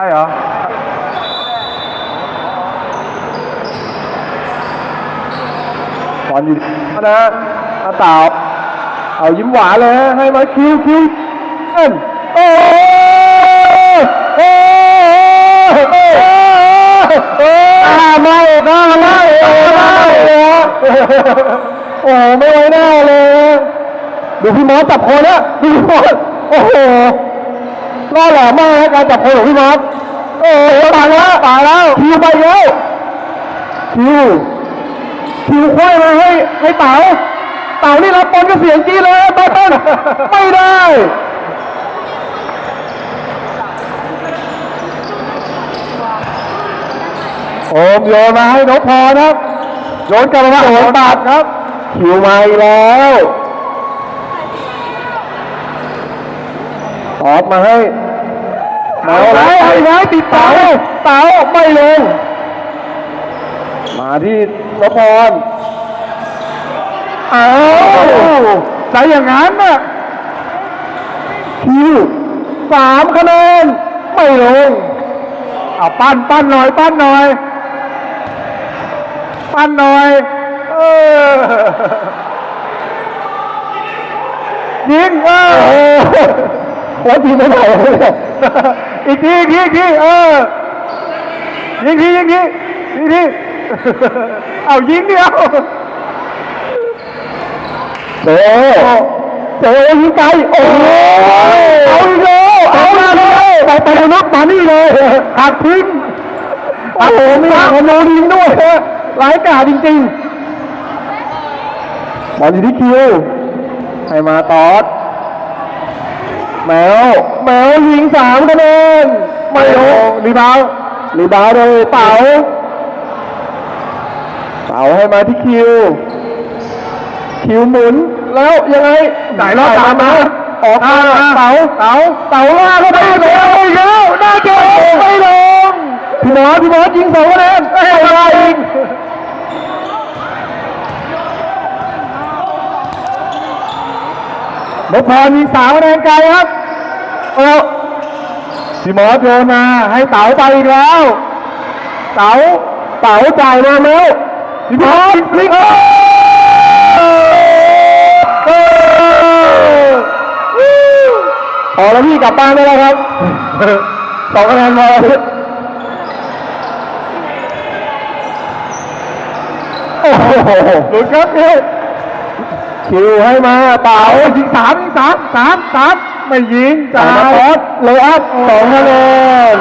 ช่เหรอบอลอยู่นะอาเต่าเอายิ้มหวานเลยฮะให้มาคิวคิวเอ็นโอ้โอ้โอ้โอ้ไม่ได้ไม่ได้โอ้ไม่ไว้หน้าเลยดูพี่มอสจับคนนะพี่มอสโอ้โห ล่อแหลมมากการจับโคของพี่มอสโอ้โหตายแล้วตายแล้วคิวไปแล้วคิวคิวควายมาให้ให้เต๋าเต๋านี่รับบอลก็เสียงจี้เลยต้นต้นไม่ได้โอมโยนมาให้นพพรครับโยนกลับมาโอนบาดครับคิวมาอีกแล้ว ออกมาให้เต๋าไอ้ไอ้ติดเต๋าเต๋าไม่ลง มาที่นพรเอาใจอย่างนั้นน่ะคิวสามคะแนนไม่ลงเอาปั้นปั้นหน่อย ปั้นหน่อย ปั้นหน่อยเออยิงเออ โอ้ทีไม่ไหวเลยอีกทีอีกทีอีกทีเออยิงทียิงทียิงทีเอายิงเดียวเจ๊เจ๊ยิงไกลโอ้ยเอาอีกแล้วเอามาเลยไปไปนกมานี่เลยหักทิ้งโอ้โหมีหักโนยิงด้วยร้ายกาจจริงๆบอลอยู่ที่คิวให้มาตอด แมวแมวยิงสามคะแนนไม่ลงรีบาวด์รีบาวด์โดยเต๋าเต๋าให้มาที่คิว คิวหมุนแล้วยังไงไหนรอบตามมาออกมาเต๋าเต๋าเต๋าล่าก็ได้แล้วอีกแล้วน่าจะไม่ลงพี่หมอพี่หมอยิงสองคะแนนเอ้ยอะไรอีกนพพรยิงสามคะแนนไกลครับ เออพี่หมอโยนมาให้เต๋าไปอีกแล้ว เต๋าเต๋าจ่ายมาแล้วพี่หมอพลิกพอแล้วพี่กลับบ้านได้แล้วครับสองคะแนนพอแล้วโอ้โหหลุดครับพี่คิวให้มาเต๋ายิงสามยิงสามสามสาม ไม่ยิงจ่ายเลยอัพสองคะแนน